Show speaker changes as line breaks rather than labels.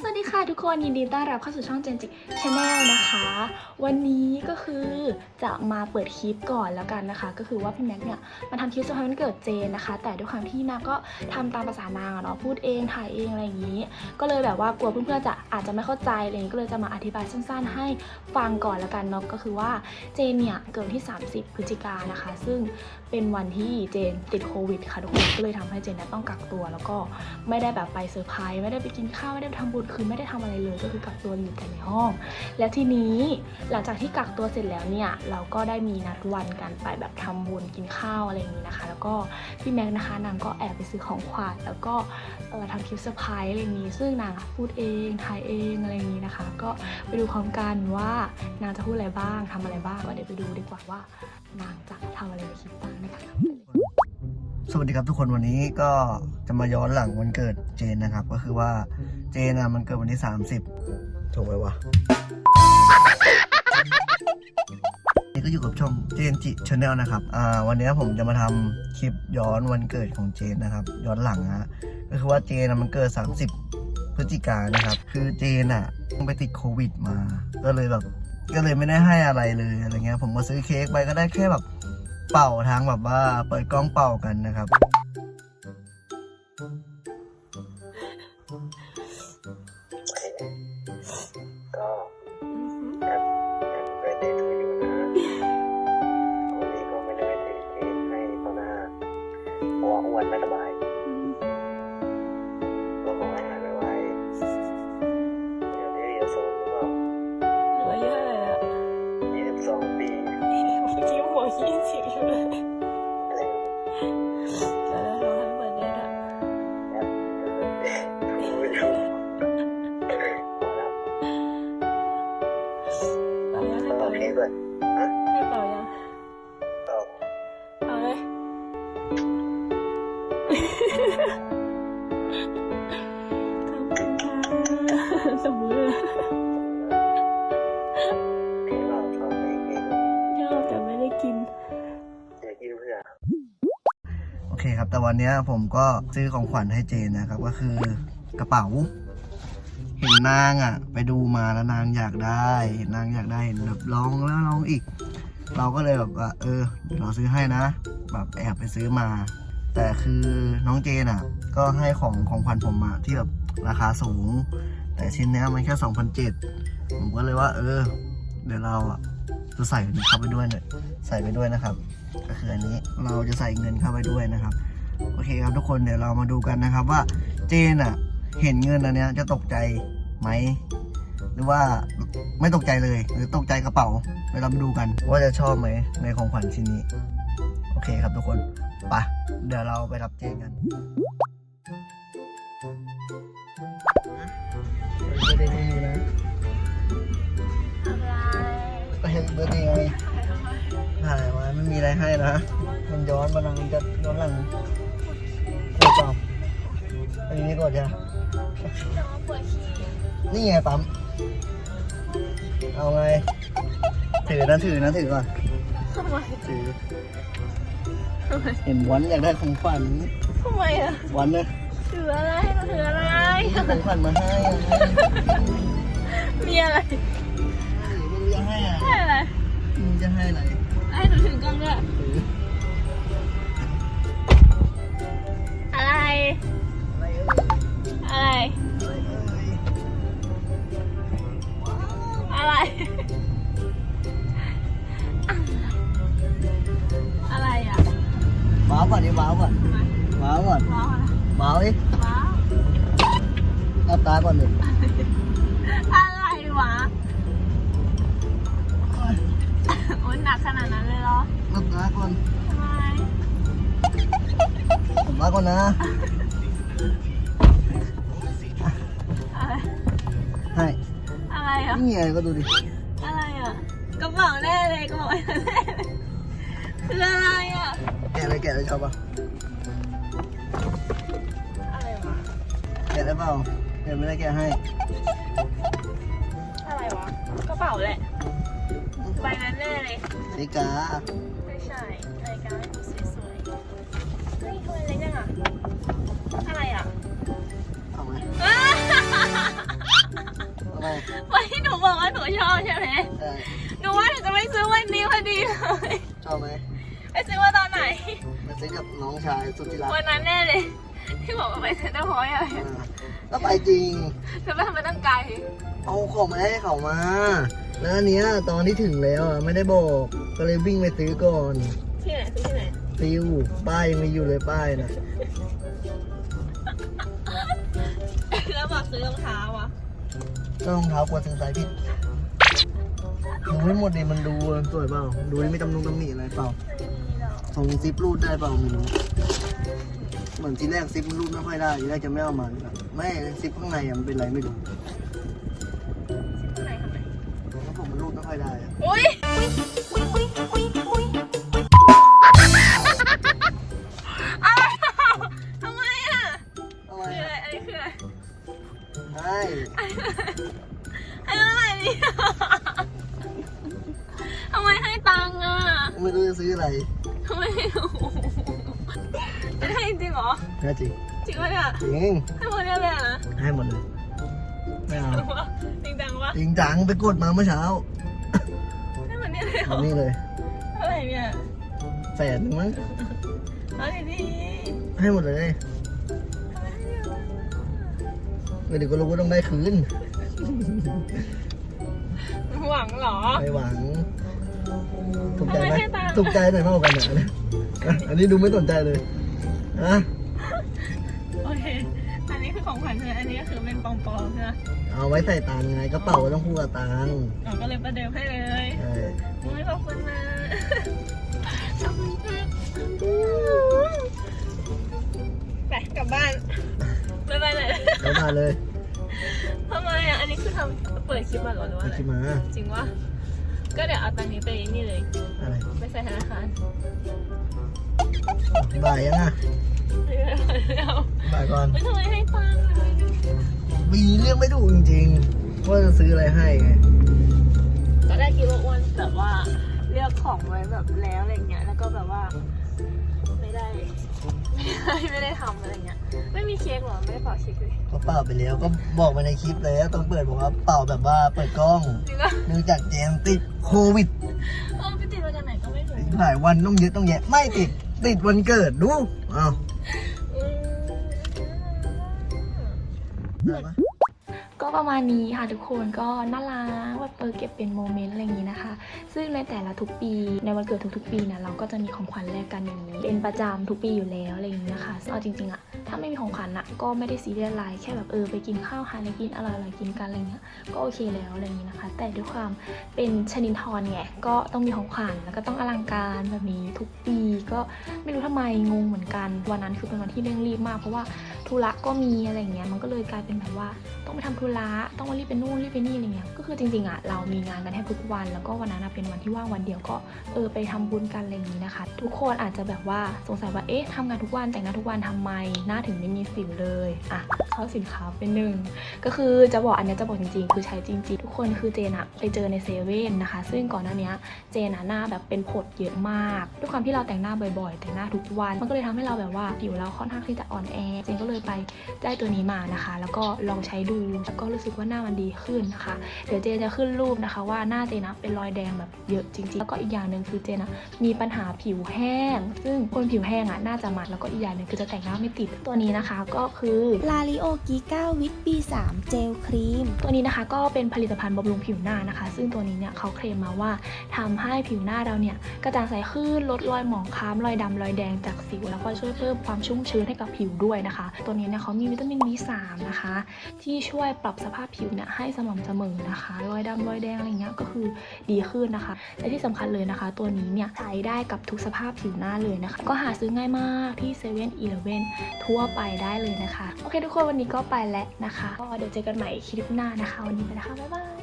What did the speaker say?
สวัสดีค่ะทุกคนยินดีต้อนรับเข้าสู่ช่อง Gen จิ Channel นะคะ วันนี้ก็คือจะมาเปิดคลิปก่อนแล้วกันนะคะ ก็คือว่าพี่แม็กเนี่ยมาทำคลิปเซอร์ไพรส์วันเกิดเจนนะคะ แต่ด้วยความที่นางก็ทำตามภาษานางอะเนาะพูดเองถ่ายเองอะไรอย่างนี้ ก็เลยแบบว่ากลัวเพื่อนๆจะอาจจะไม่เข้าใจอะไรอย่างนี้ก็เลยจะมาอธิบายสั้นๆ ให้ฟังก่อนแล้วกันเนาะก็คือว่าเจนเนี่ยเกิดที่ 30 พฤศจิกายนะคะ ซึ่งเป็นวันที่เจนติดโควิดค่ะทุกคนก็เลยทำให้เจนต้องกักตัว แล้วก็ไม่ได้แบบไปเซอร์ไพรส์ไม่ได้ไปกินข้าวไม่ได้ไปทำบุญคือไม่ได้ทำอะไรเลยก็คือกักตัวอยู่แต่ในห้อง และทีนี้หลังจากที่กักตัวเสร็จแล้วเนี่ยเราก็ได้มีนัดวันกันไปแบบทำบุญกินข้าวอะไรอย่างนี้นะคะ แล้วก็พี่แม็กนะคะนางก็แอบไปซื้อของขวัญแล้วก็เออทำคลิปเซอร์ไพรส์อะไรอย่างนี้ ซึ่งนางพูดเองถ่ายเองอะไรอย่างนี้นะคะ ก็ไปดูพร้อมกันว่านางจะพูดอะไรบ้างทำอะไรบ้างก็เดี๋ยวไปดูดีกว่าว่า นางจะทำอะไรในคลิปบ้างนะคะ
สวัสดีครับทุกคนวันนี้ก็จะมาย้อนหลังวันเกิดเจนนะครับ ก็คือว่าเจนอะมันเกิดวันที่ 30 ถูกไหมวะ นี่ก็อยู่กับช่องเจนจิชาแนลนะครับอ่าวันนี้ผมจะมาทำคลิปย้อนวันเกิดของเจนนะครับ ย้อนหลังฮะก็คือว่าเจนอะมันเกิด 30 พฤศจิกายนนะครับ คือเจนอะไปติดโควิดมา ก็เลยแบบ ก็เลยไม่ได้ให้อะไรเลยอะไรเงี้ยผมมาซื้อเค้กไปก็ได้แค่แบบเป่าทางแบบว่าเปิดกล้องเป่ากันนะครับ เป่าโอเค
ยัง
ด้วย
ให้เป่ายัง
ต่อ
เอาเลยขอบคุณค่ะสมมติเลย
พี่เราชอบเพลงเอง
ชอบแต่ไม่ได้กิน
เจกินเพื่อโอเคครับ แต่วันเนี้ยผมก็ซื้อของขวัญให้เจนนะครับ ก็คือกระเป๋าเห็นนางอะ ไปดูมาแล้วนางอยากได้เห็นนางอยากได้เห็นแบบลองแล้วลองอีก เราก็เลยแบบว่าเออเดี๋ยวเราซื้อให้นะ แบบแอบไปซื้อมา แต่คือน้องเจนอะ ก็ให้ของของขวัญผมอะที่แบบราคาสูง แต่ชิ้นเนี้ยมันแค่สองพันเจ็ดผมก็เลยว่า เออ เดี๋ยวเราอะจะใส่อันนี้เข้าไปด้วยเนี่ยใส่ไปด้วยนะครับ ก็คืออันนี้เราจะใส่เงินเข้าไปด้วยนะครับ โอเคครับทุกคนเดี๋ยวเรามาดูกันนะครับว่าเจนอะเห็นเงินอันเนี้ยจะตกใจ ไหมหรือว่าไม่ตกใจเลย หรือตกใจกระเป๋าเดี๋ยวเรามาดูกัน ว่าจะชอบไหมในของขวัญชิ้นนี้ โอเคครับทุกคนไปเดี๋ยวเราไปรับเจนกันไม่ได้ดีอยู่นะ
อะไร
ไปเห็นเบอร์ดีไงถ่ายมาไม่มีอะไรให้นะ มันย้อนมาหลังจะย้อนหลังกดเปล่าอันนี้กดจ้ะ
น้องปวดขี้
นี่ไงปั๊ม เอาไง ถือนะถือนะถือก่อน
ทำไม
ถือ
ทำไม
เห็นวันอยากได้ของขวัญ
ทำไมอะ
วันนะ
ถืออะไรเราถืออะไร
เอาของขวัญมาให้อะ
มีอะไร
ไม่รู้จะให้อะ
ให้อะไร
มึงจะให้อะไร
ให้หนูถึงกล้องด้วย
ถือ ว้าวอะ
ไร
ว้าวดิ
ว้าว
เอาตาก่อนเลย
อะไรวะโอ้ยหนักขนาดนั้นเลยเหรอ
เอาตาก่อน
ทำไม
ผมตาก่อนนะ
อะไร
ให้
อะไรอะ
นี่ไงก็ดูดิ
อะไรอะกระเป๋าแน่เลยกระเป๋าแน่เลยคืออะไรอะ
แกะเลยแกะเลยชอบปะ แกะได้เปล่าเดี๋ยวไม่ได้แกะให้
อะไรวะกระเป๋าแหละใบนั้นแน่เลย
นาฬิกา
ไม่ใช่นาฬิกาไม่สวยๆเฮ้ยทำไมเล็กจังอะ
อะไรอะ
เอาไหม
อ้า
เอาไหม
วันที่หนูบอกว่าหนูชอบใช่ไหม
ใช่
หนูว่าหนูจะไม่ซื้อวันนี้พอดีเลย
ชอบไหม
ไปซื้อมาตอนไหน
มาซื้อกับน้องชายสุดที่รัก
วันนั้นแน่เลย ที่บอกว่าไปเซ็นทรัลพอยต์อะ
อ่าแล้วไปจริง
จะไปทำไมตั้งไกล
เอาของมาให้เขามา แล้วอันเนี้ยตอนที่ถึงแล้วอะไม่ได้บอก ก็เลยวิ่งไปซื้อก่อน
ที่ไหนซื้อที่ไหน
ซิวป้ายยังมีอยู่เลยป้ายนะ
แล้วบอกซื้อรองเท้าอะ
ก็รองเท้ากลัวถึงสายผิดดูไม่หมดดิมันดูสวยเปล่า ดูดิไม่ตำนุงตำหนิอะไรเปล่าทรงซิปรูดได้เปล่าไม่รู้ เหมือนทีแรกซิปมันรูดไม่ค่อยได้ทีแรกจะไม่เอามาแบบไม่ซิปข้างในอะมันเป็นไรไม่รู้
ที่ไหนทำไม
แล้วผมมันรูดไม่ค่อยได้อะ
อุ้ยอ้าวทำไมอะ
ทำไม
คืออะไร
อะ
อันนี้คืออะไร
ใช่
อันนี้อะไรเนี่ยทำไมให้ตังค์อะ
ไม่รู้จะซื้ออะไร
ทำไมให้โอ้โหจะให้จริง เหรอ
แท้จริง
จริงปะเนี่ย
จริง
ให้หมดเนี่ยเลยอะนะ
ให้หมดเลยไม่เอา
จริงจังวะ
จริงจังไปกดมาเมื่อเช้า
ให้หมดเนี่ยเลยเหร
เอา
อ
นี่เลย
อะไรเนี่ย
แสนหนึงมั้ง
เอาดี
ให้หมดเลย
ๆทำไมให้เยอะจัง
เดี๋ยวก็รู้ว่าต้องได้คืน
หวังเหรอ
ไม่หวัง ถูกใจไหม
ทำไมให้ตังค์
ถูกใจหน่อยมากกว่ากันเนี่ยอะอันนี้ดูไม่สนใจเลย อะ
โอเค อันนี้คือของขวัญใช่ไหมอันนี้ก็คือเป็นปองปองใช่ไหม
เอาไว้ใส่ตังค์ไงกระเป๋าต้องคู่กับตังค์
อ๋อก็เลยประเดิมให้เลย
ใช่
โอ้ยขอบคุณนะขอบคุณค่ะไปกลับบ้านบ๊ายบายเลย
แล้วมาเลย
ทำไมอะ อันนี้คือทำเปิดคลิปมาเหรอหรือว่า
ไป
อะไร
คิดมา
จริงวะก็เดี๋ยวเอาตังค์นี้ไปนี่เลย
อะไร
ไปใส่ธนาคาร
บ่ายยังอะ
ไม่เอา
บ่ายก่อน
ไม่ทำไมให้ตังค์เลย
มีเรื่องไม่ถูกจริงๆว่าจะซื้ออะไรให้ไง
ก็ได้คิดว่าอ้วนแบบว่าเลือกของไว้แบบแล้วอะไรเงี้ยแล้วก็แบบว่า ไม่ได้ ไม่ได้ไม่ได้ทำอะไรเงี้ยไม่มีเค้กเหรอไม่ได้เป่าเค้กเลย
ก็เป่าไปแล้วก็บอกไปในคลิปแล้วต้องเปิดบอกว่าเป่าแบบว่าเปิดกล้อง
จริงปะ
เนื่องจากเจมติดโควิด
เออไปติดมาจากไหนก็ไม่รู้
หลายวันต้องเยอะต้องแยะไม่ติด ติดวันเกิดดูอ้าว
อืม
ได้ปะ
ก็ประมาณนี้ค่ะทุกคนก็น่ารักแบบเออเก็บเป็นโมเมนต์อะไรอย่างนี้นะคะ ซึ่งในแต่ละทุกปีในวันเกิดทุกๆปีนะเราก็จะมีของขวัญแลกกันอย่างนี้เป็นประจำทุกปีอยู่แล้วอะไรอย่างนี้นะคะซึ่งเอาจริงๆอะถ้าไม่มีของขวัญอะก็ไม่ได้ซีเรียสอะไรแค่แบบเออไปกินข้าวหาอะไรกินอร่อยๆกินกันอะไรเงี้ยก็โอเคแล้วอะไรอย่างนี้นะคะ แต่ด้วยความเป็นชนินทรไงก็ต้องมีของขวัญแล้วก็ต้องอลังการแบบนี้ทุกปีก็ไม่รู้ทำไมงงเหมือนกัน วันนั้นคือเป็นวันที่เร่งรีบมากเพราะว่า ธุระก็มีอะไรเงี้ยมันก็เลยกลายเป็นแบบว่า ต้องไปทำธุระต้องมารีบไปนู่นรีบไปนี่อะไรเงี้ยก็คือจริงๆอะเรามีงานกันแทบทุกวัน แล้วก็วันนั้นเป็นวันที่ว่างวันเดียวก็เออไปทำบุญกันอะไรอย่างนี้นะคะ ทุกคนอาจจะแบบว่าสงสัยว่าเอ๊ะทำงานทุกวันแต่งหน้าทุกวันทำไมหน้าถึงไม่มีสิวเลยอะเข้าสินค้าเป็นหนึ่งก็คือจะบอกอันนี้จะบอกจริงๆ คือใช้จริงๆ ทุกคนคือเจนอะไปเจอในเซเว่นนะคะ ซึ่งก่อนหน้านี้เจนอะหน้าแบบเป็นผดเยอะมากด้วยความที่เราแต่งหน้าบ่อยๆ แต่งหน้าทุกวัน มันก็เลยทำให้เราแบบว่าผิวเราค่อนข้างที่จะอ่อนแอเจนก็เลยไปได้ตัวนี้มานะคะ แล้วก็ลองใช้ดูแล้วก็รู้สึกว่าหน้ามันดีขึ้นนะคะ เดี๋ยวเจนจะขึ้นรูปนะคะ ว่าหน้าเจนะเป็นรอยแดงแบบเยอะจริงๆ แล้วก็อีกอย่างหนึ่งคือเจนะมีปัญหาผิวแห้ง ซึ่งคนผิวแห้งอะน่าจะมัดแล้วก็อีกอย่างหนึ่งคือจะแต่งหน้าไม่ติดตัวนี้นะคะก็คือ
ลาลิโอกิก้าวิต B3 เจลครีม
ตัวนี้นะคะก็เป็นผลิตภัณฑ์บำรุงผิวหน้านะคะ ซึ่งตัวนี้เนี่ยเขาเคลมมาว่าทำให้ผิวหน้าเราเนี่ยกระจ่างใสขึ้นลดรอยหมองคล้ำรอยดำรอยแดงจากสิวแล้วก็ช่วยเพิ่มความชุ่มชื้นให้กับผิวด้วยนะคะตัวนี้เนี่ยเขามีวิตามิน B3 นะคะ ที่ช่วยปรับสภาพผิวเนี่ยให้สม่ำเสมอนะคะรอยดำรอยแดงอะไรเงี้ยก็คือดีขึ้นนะคะ และที่สำคัญเลยนะคะ ตัวนี้เนี่ยใช้ได้กับทุกสภาพผิวหน้าเลยนะคะ ก็หาซื้อง่ายมากที่7 e เ e ่ e อทั่วไปได้เลยนะคะ โอเคทุกคนวันนี้ก็ไปแล้วนะคะก็เดี๋ยวเจอกันใหม่คลิปหน้านะคะ วันนี้ไปนะคะบ๊ายบาย